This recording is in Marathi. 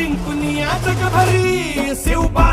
जिंकून या जगभरी शिवबाराचं नाव